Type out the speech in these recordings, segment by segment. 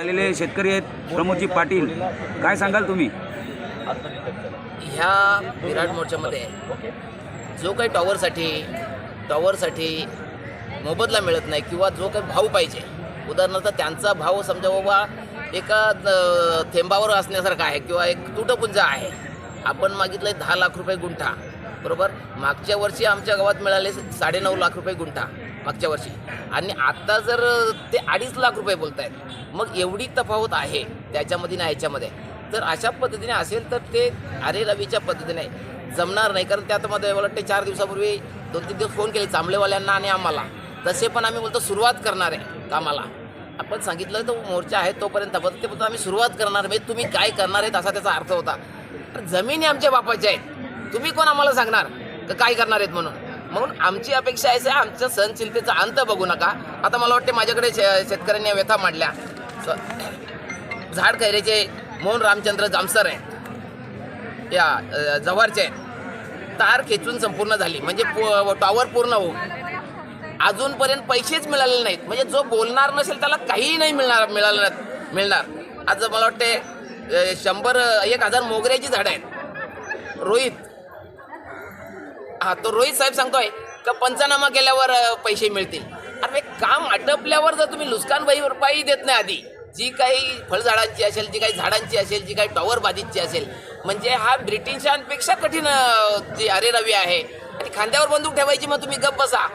आलेले शेतकरी आहेत प्रमोदजी पाटील. काय सांगाल तुम्ही? ह्या विराट मोर्चामध्ये जो काही टॉवरसाठी टॉवरसाठी मोबदला मिळत नाही किंवा जो काही भाव पाहिजे उदाहरणार्थ त्यांचा भाव समजा बाबा एका थेंबावर असण्यासारखा आहे किंवा एक तुटपुंजा आहे. आपण मागितलं आहे दहा लाख रुपये गुंठा बरोबर? मागच्या वर्षी आमच्या गावात मिळाले साडेनऊ लाख रुपये गुंठा. मागच्या वर्षी. आणि आत्ता जर ते अडीच लाख रुपये बोलत आहेत मग एवढी तफावत आहे त्याच्यामध्ये ना याच्यामध्ये. तर अशा पद्धतीने असेल तर ते अरे रवीच्या पद्धतीने जमणार नाही कारण त्यात मध्ये मला वाटते चार दिवसापूर्वी दोन तीन दिवस फोन केले चांबलेवाल्यांना आणि आम्हाला. तसे पण आम्ही बोलतो सुरुवात करणार आहे कामाला. आपण सांगितलं तो मोर्चा आहे तोपर्यंत पण ते बोलतो आम्ही सुरुवात करणार म्हणजे तुम्ही काय करणार आहेत असा त्याचा अर्थ होता. तर जमिनी आमच्या बापाच्या आहेत. तुम्ही कोण आम्हाला सांगणार? का काय करणार आहेत म्हणून? म्हणून आमची अपेक्षा आहे आमच्या सहनशीलतेचा अंत बघू नका. आता मला वाटते माझ्याकडे शे- शेतकऱ्यांनी व्यथा मांडल्या. स- झाड खैरेचे मोहन रामचंद्र जामसर आहे. या जव्हारचे आहेत. तार खेचून संपूर्ण झाली. म्हणजे टॉवर पूर्ण होऊन. अजूनपर्यंत पैसेच मिळालेले नाहीत. म्हणजे जो बोलणार नसेल त्याला काहीही नाही मिळणार मिळालं मिळणार. आज मला वाटते शंभर एक हजार मोगऱ्याची झाडं आहेत. रोहित हा तो रोहित साहेब सांगतोय का पंचनामा केल्यावर पैसे मिळतील. अरे काम आटपल्यावर जर तुम्ही नुकसान भरपाई देत नाही आधी जी काही फळझाडांची असेल जी काही झाडांची असेल जी काही टॉवर बाधितची असेल म्हणजे हा ब्रिटिशांपेक्षा कठीण जी अरे रवी आहे. आणि खांद्यावर बंदूक ठेवायची मग तुम्ही गप्प बसा.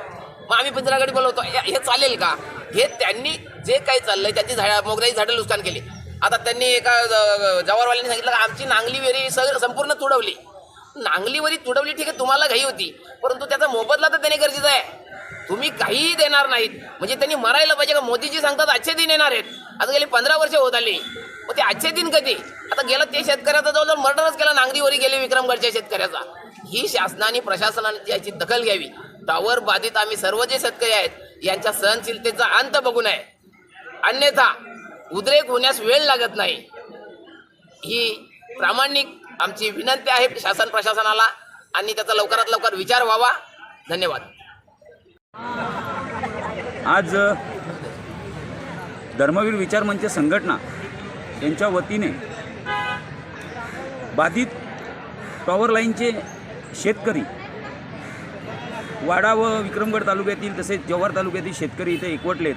मग आम्ही पंचनाकडे बोलवतो हे चालेल का? हे त्यांनी जे काही चाललंय त्याची झाडा मोगऱ्याची झाडं नुकसान केली. आता त्यांनी एका अ, जवारवाल्यांनी सांगितलं का आमची नांगली वेरी स- संपूर्ण तुडवली. नांगलीवरी तुडवली ठीक आहे तुम्हाला घाई होती. परंतु त्याचा मोबदला तर त्याने गरजेचा आहे. तुम्ही काहीही देणार नाहीत. म्हणजे त्यांनी मरायला पाहिजे का? मोदीजी सांगतात आजचे दिन येणार आहेत. आता गेली पंधरा वर्ष होत आली. मग ते आजचे दिन कधी? आता गेलं ते शेतकऱ्याचा जवळजवळ मर्डरच केला नांगरीवरी गेले विक्रमगडच्या शेतकऱ्याचा. ही शासनाने प्रशासनाने याची दखल घ्यावी त्यावर बाधित आम्ही सर्व जे शेतकरी आहेत यांच्या सहनशीलतेचा अंत बघू नये अन्यथा उद्रेक होण्यास वेळ लागत नाही. ही प्रामाणिक आमची विनंती आहे शासन प्रशासनाला आणि त्याचा लवकरात लवकर विचार व्हावा. धन्यवाद. आज धर्मवीर विचार मंच संघटना यांच्या वतीने बाधित पॉवर लाईनचे शेतकरी वाडा व विक्रमगड तालुक्यातील तसेच जव्हार तालुक्यातील शेतकरी इथे एकवटलेत.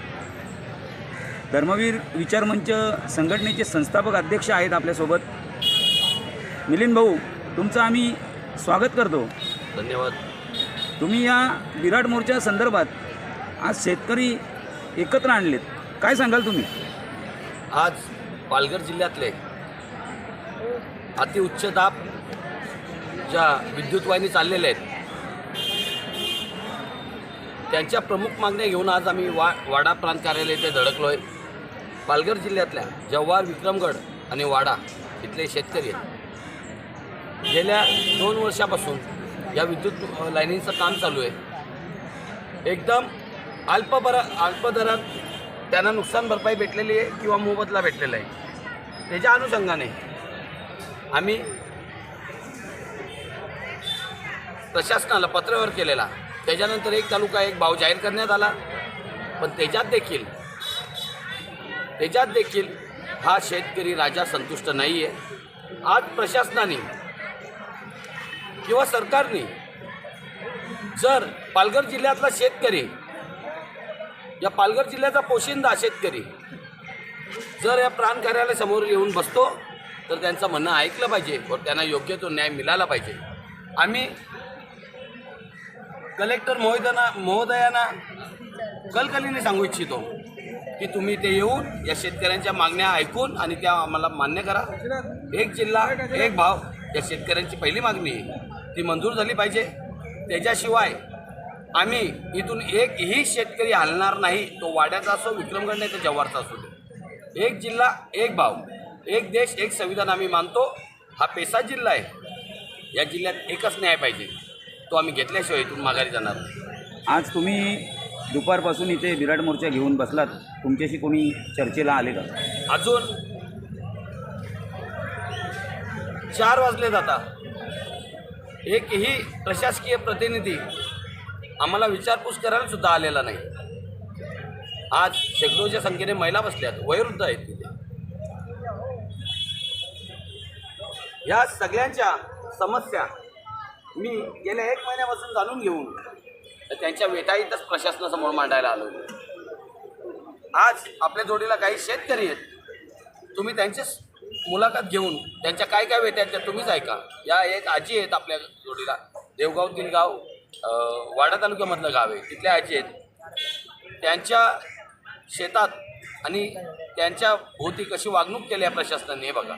धर्मवीर विचार मंच संघटनेचे संस्थापक अध्यक्ष आहेत आपल्यासोबत. मिलिंद भाऊ तुमचं आम्ही स्वागत करतो. धन्यवाद. तुम्ही या विराट मोर्चा संदर्भात आज शेतकरी एकत्र आणलेत. काय सांगाल तुम्ही? आज पालघर जिल्ह्यातले अतिउच्च दाब ज्या विद्युत वाहिनी चाललेल्या आहेत त्यांच्या प्रमुख मागण्या घेऊन आज आम्ही वा वाडा प्रांत कार्यालय इथे धडकलो आहे पालघर जिल्ह्यातल्या जव्हार विक्रमगड आणि वाडा इथले शेतकरी आहेत. गेल्या दोन वर्षापासून या विद्युत अ, लाईनीचं काम चालू आहे. एकदम अल्प बरा अल्प दरात त्यांना नुकसान भरपाई भेटलेली आहे किंवा मोबदला भेटलेला आहे. त्याच्या अनुषंगाने आम्ही प्रशासनाला पत्रव्यवहार केलेला. त्याच्यानंतर एक तालुका एक भाव जाहीर करण्यात आला. पण त्याच्यात देखील त्याच्यात देखील हा शेतकरी राजा संतुष्ट नाही आहे आज प्रशासनाने किंवा सरकारने जर पालघर जिल्ह्यातला शेतकरी या पालघर जिल्ह्याचा पोशिंदा शेतकरी जर या प्राण कार्यालयासमोर येऊन बसतो तर त्यांचं म्हणणं ऐकलं पाहिजे व त्यांना योग्य तो न्याय मिळाला पाहिजे. आम्ही कलेक्टर महोदयांना महोदयांना कलकलीने सांगू इच्छितो की तुम्ही ते येऊन या शेतकऱ्यांच्या मागण्या ऐकून आणि त्या आम्हाला मान्य करा. एक जिल्हा एक भाव या शेतकऱ्यांची पहिली मागणी आहे. ती मंजूर झाली पाहिजे. त्याच्याशिवाय आम्ही इथून एकही शेतकरी हलणार नाही. तो वाड्याचा असो विक्रमगड नाही तर जव्हारचा असू दे. एक जिल्हा एक भाव एक देश एक संविधान आम्ही मानतो. हा पेसा जिल्हा आहे. या जिल्ह्यात एकच न्याय पाहिजे. तो आम्ही घेतल्याशिवाय इथून माघारी जाणार नाही. आज तुम्ही दुपारपासून इथे विराट मोर्चा घेऊन बसलात. तुमच्याशी कोणी चर्चेला आले का? अजून चार वाजले जाता. एकही प्रशासकीय प्रतिनिधी आम्हाला विचारपूस करायला सुद्धा आलेला नाही. आज शेकडोच्या संख्येने महिला बसल्यात वयोवृद्ध आहेत तिथे. ह्या सगळ्यांच्या समस्या मी गेल्या एक महिन्यापासून जाणून घेऊन त्यांच्या वेटाईतच प्रशासनासमोर मांडायला आलो. आज आपल्या जोडीला काही शेतकरी आहेत. तुम्ही त्यांचे मुलाखत घेऊन त्यांच्या काय काय वेट्या त्या तुम्हीच ऐका. या एक आजी आहेत आपल्या जोडीला. देवगाव तिलगाव वाडा तालुक्यामधलं गाव आहे. तिथल्या आजी आहेत. त्यांच्या शेतात आणि त्यांच्या भोवती कशी वागणूक केली आहे प्रशासनाने हे बघा.